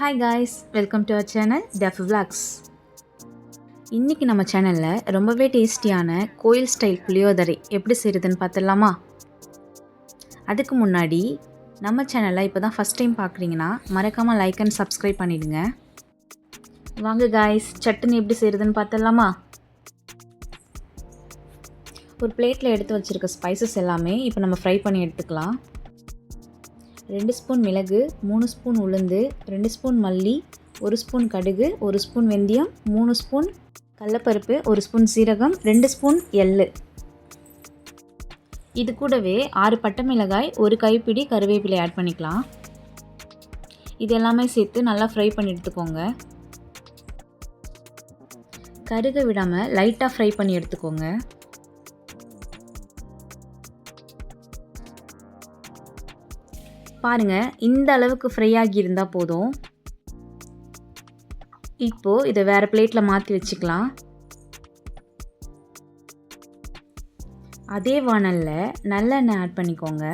Hi guys welcome to our channel def vlogs இன்றைக்கி நம்ம சேனலில் ரொம்பவே டேஸ்டியான கோயில் ஸ்டைல் புளியோதரை எப்படி செய்கிறதுன்னு பார்த்துடலாமா? அதுக்கு முன்னாடி நம்ம சேனலை இப்போ தான் ஃபஸ்ட் டைம் பார்க்குறீங்கன்னா மறக்காமல் லைக் அண்ட் சப்ஸ்கிரைப் பண்ணிவிடுங்க வாங்க காய்ஸ் சட்டுன்னு எப்படி செய்கிறதுன்னு பார்த்துடலாமா? ஒரு பிளேட்டில் எடுத்து வச்சுருக்க ஸ்பைசஸ் எல்லாமே இப்போ நம்ம ஃப்ரை பண்ணி எடுத்துக்கலாம். ரெண்டு ஸ்பூன் மிளகு மூணு ஸ்பூன் உளுந்து ரெண்டு ஸ்பூன் மல்லி ஒரு ஸ்பூன் கடுகு ஒரு ஸ்பூன் வெந்தயம் மூணு ஸ்பூன் கடலப்பருப்பு ஒரு ஸ்பூன் சீரகம் ரெண்டு ஸ்பூன் எள்ளு. இது கூடவே ஆறு பட்டை மிளகாய் ஒரு கைப்பிடி கருவேப்பிலை ஆட் பண்ணிக்கலாம். இது எல்லாமே சேர்த்து நல்லா ஃப்ரை பண்ணி எடுத்துக்கோங்க. கருக விடாமல் லைட்டாக ஃப்ரை பண்ணி எடுத்துக்கோங்க. பாருங்கள் இந்த அளவுக்கு ஃப்ரை ஆகி இருந்தால் போதும். இப்போது இதை வேறு பிளேட்டில் மாற்றி வச்சுக்கலாம். அதே வானலில் நல்லெண்ணெய் ஆட் பண்ணிக்கோங்க.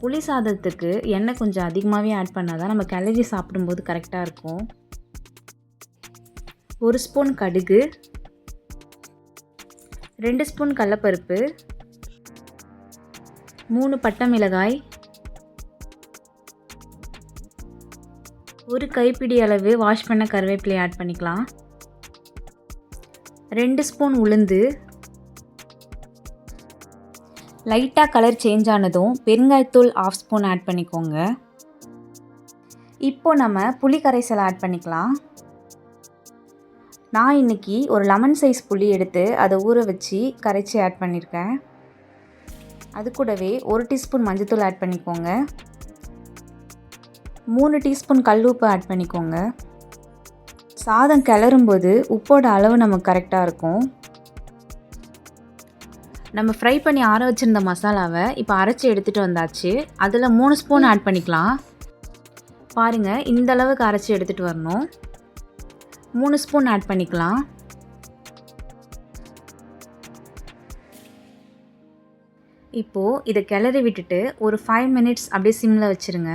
புளி சாதத்துக்கு எண்ணெய் கொஞ்சம் அதிகமாகவே ஆட் பண்ணால் தான் நம்ம கிளறி சாப்பிடும்போது கரெக்டாக இருக்கும். ஒரு ஸ்பூன் கடுகு. ரெண்டு ஸ்பூன் கடலப்பருப்பு. மூணு பட்டை மிளகாய். ஒரு கைப்பிடி அளவு வாஷ் பண்ண கருவேப்பிலை ஆட் பண்ணிக்கலாம். ரெண்டு ஸ்பூன் உளுந்து. லைட்டாக கலர் சேஞ்ச் ஆனதும் பெருங்காயத்தூள் ஆஃப் ஸ்பூன் ஆட் பண்ணிக்கோங்க. இப்போ நம்ம புளி கரைசல் ஆட் பண்ணிக்கலாம். நான் இன்றைக்கி ஒரு லெமன் சைஸ் புளி எடுத்து அதை ஊற வச்சு கரைச்சி ஆட் பண்ணியிருக்கேன் அது கூடவே ஒரு டீஸ்பூன் மஞ்சத்தூள் ஆட் பண்ணிக்கோங்க. மூணு டீஸ்பூன் கல் உப்பு ஆட் பண்ணிக்கோங்க. சாதம் கிளறும்போது உப்போட அளவு நமக்கு கரெக்டாக இருக்கும். நம்ம ஃப்ரை பண்ணி ஆற வச்சுருந்த மசாலாவை இப்போ அரைச்சி எடுத்துகிட்டு வந்தாச்சு. அதில் மூணு ஸ்பூன் ஆட் பண்ணிக்கலாம். பாருங்கள் இந்த அளவுக்கு அரைச்சி எடுத்துகிட்டு வரணும். மூணு ஸ்பூன் ஆட் பண்ணிக்கலாம். இப்போது இதை கிளறி விட்டுட்டு ஒரு ஃபைவ் மினிட்ஸ் அப்படியே சிம்மில் வச்சுருங்க.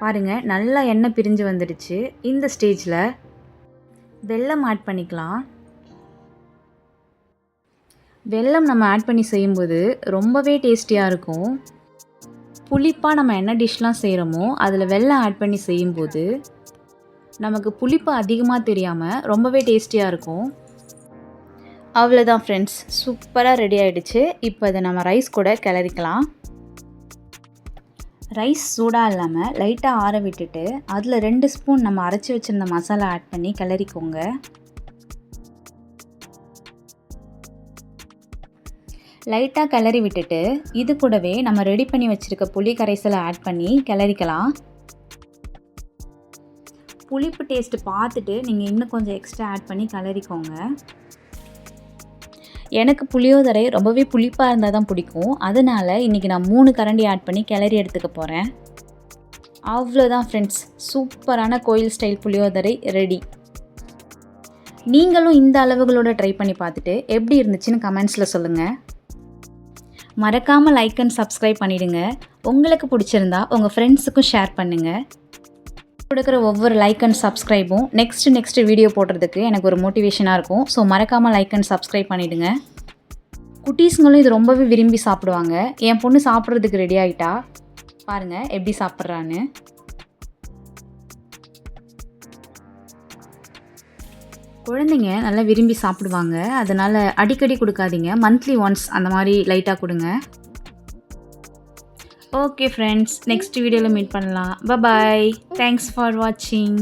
பாருங்கள் நல்லா எண்ணெய் பிரிஞ்சு வந்துடுச்சு. இந்த ஸ்டேஜில் வெல்லம் ஆட் பண்ணிக்கலாம். வெல்லம் நம்ம ஆட் பண்ணி செய்யும்போது ரொம்பவே டேஸ்டியாக இருக்கும். புளிப்பாக நம்ம என்ன டிஷ்லாம் செய்கிறோமோ அதில் வெல்லம் ஆட் பண்ணி செய்யும்போது நமக்கு புளிப்பு அதிகமாக தெரியாமல் ரொம்பவே டேஸ்டியாக இருக்கும். அவ்வளோதான் ஃப்ரெண்ட்ஸ் சூப்பராக ரெடி ஆகிடுச்சு இப்போ அதை நம்ம ரைஸ் கூட கிளறிக்கலாம். ரைஸ் சூடாக இல்லாமல் லைட்டாக ஆற விட்டுட்டு அதில் ரெண்டு ஸ்பூன் நம்ம அரைச்சி வச்சுருந்த மசாலா ஆட் பண்ணி கிளறிக்கோங்க. லைட்டாக கிளறி விட்டுட்டு இது கூடவே நம்ம ரெடி பண்ணி வச்சுருக்க புளி கரைசலை ஆட் பண்ணி கிளறிக்கலாம். புளிப்பு டேஸ்ட்டு பார்த்துட்டு நீங்கள் இன்னும் கொஞ்சம் எக்ஸ்ட்ரா ஆட் பண்ணி கிளறிக்கோங்க. எனக்கு புளியோதரை ரொம்பவே புளிப்பாக இருந்தால் தான் பிடிக்கும். அதனால் இன்றைக்கி நான் மூணு கரண்டி ஆட் பண்ணி கிளறி எடுத்துக்க போகிறேன் அவ்வளோதான் ஃப்ரெண்ட்ஸ் சூப்பரான கோயில் ஸ்டைல் புளியோதரை ரெடி நீங்களும் இந்த அளவுகளோட ட்ரை பண்ணி பார்த்துட்டு எப்படி இருந்துச்சுன்னு கமெண்ட்ஸில் சொல்லுங்கள் மறக்காமல் லைக் அண்ட் சப்ஸ்கிரைப் பண்ணிவிடுங்க உங்களுக்கு பிடிச்சிருந்தா உங்கள் ஃப்ரெண்ட்ஸுக்கும் ஷேர் பண்ணுங்கள் கொடுக்குற ஒவ்வொரு லைக் அண்ட் சப்ஸ்கிரைபும் நெக்ஸ்ட் நெக்ஸ்ட் வீடியோ போடுறதுக்கு எனக்கு ஒரு மோட்டிவேஷனாக இருக்கும். ஸோ மறக்காமல் லைக் அண்ட் சப்ஸ்கிரைப் பண்ணிவிடுங்க குட்டீஸுங்களும் இது ரொம்பவே விரும்பி சாப்பிடுவாங்க. என் பொண்ணு சாப்பிட்றதுக்கு ரெடி ஆகிட்டா பாருங்கள் எப்படி சாப்பிட்றான்னு. குழந்தைங்க நல்லா விரும்பி சாப்பிடுவாங்க. அதனால் அடிக்கடி கொடுக்காதீங்க. மந்த்லி ஒன்ஸ் அந்த மாதிரி லைட்டாக கொடுங்க. ஓகே ஃப்ரெண்ட்ஸ் நெக்ஸ்ட் வீடியோவில் மீட் பண்ணலாம். பபாய் தேங்க்ஸ் ஃபார் வாட்சிங்